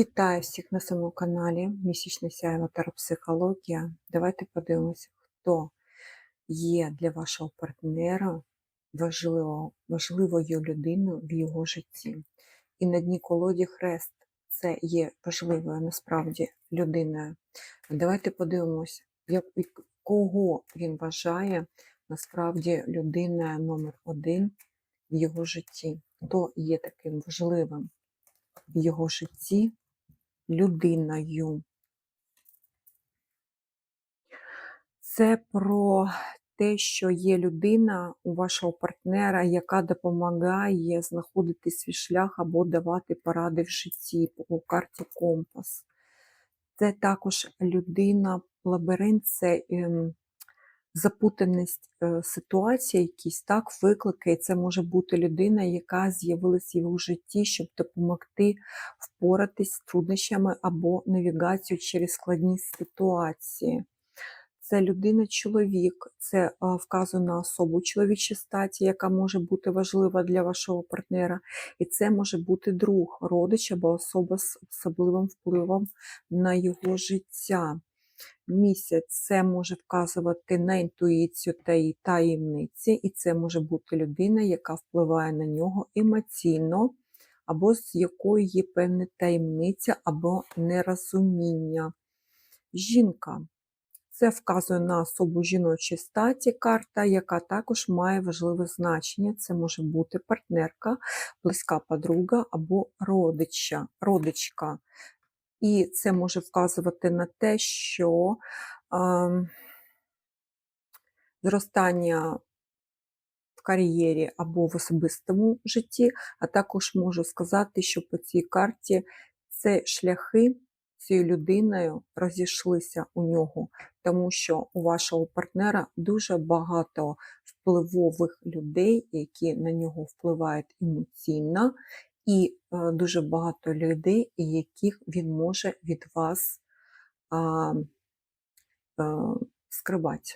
Вітаю всіх на своєму каналі Місячна сяєва Таропсихологія. Давайте подивимося, хто є для вашого партнера важливо, важливою людиною в його житті. І на дні колоді хрест це є важливою насправді людиною. Давайте подивимося, як, кого він вважає насправді людиною номер один в його житті. Хто є таким важливим в його житті людиною. Це про те, що є людина у вашого партнера, яка допомагає знаходити свій шлях або давати поради в житті по карті компас. Це також людина, лабіринт, це ем, запутаність е, ситуації, якісь так, виклики. І це може бути людина, яка з'явилася в житті, щоб допомогти впоратись з труднощами або навігацію через складні ситуації. Це людина-чоловік, це вказує на особу чоловічій статі, яка може бути важлива для вашого партнера. І це може бути друг, родич або особа з особливим впливом на його життя. Місяць це може вказувати на інтуїцію та її таємниці, і це може бути людина, яка впливає на нього емоційно, або з якою є певна таємниця або нерозуміння. Жінка. Це вказує на особу жіночої статі карта, яка також має важливе значення. Це може бути партнерка, близька подруга або родича, родичка. І це може вказувати на те, що е, зростання в кар'єрі або в особистому житті, а також можу сказати, що по цій карті це шляхи цією людиною розійшлися у нього, тому що у вашого партнера дуже багато впливових людей, які на нього впливають емоційно, і е, дуже багато людей, яких він може від вас а, скривати.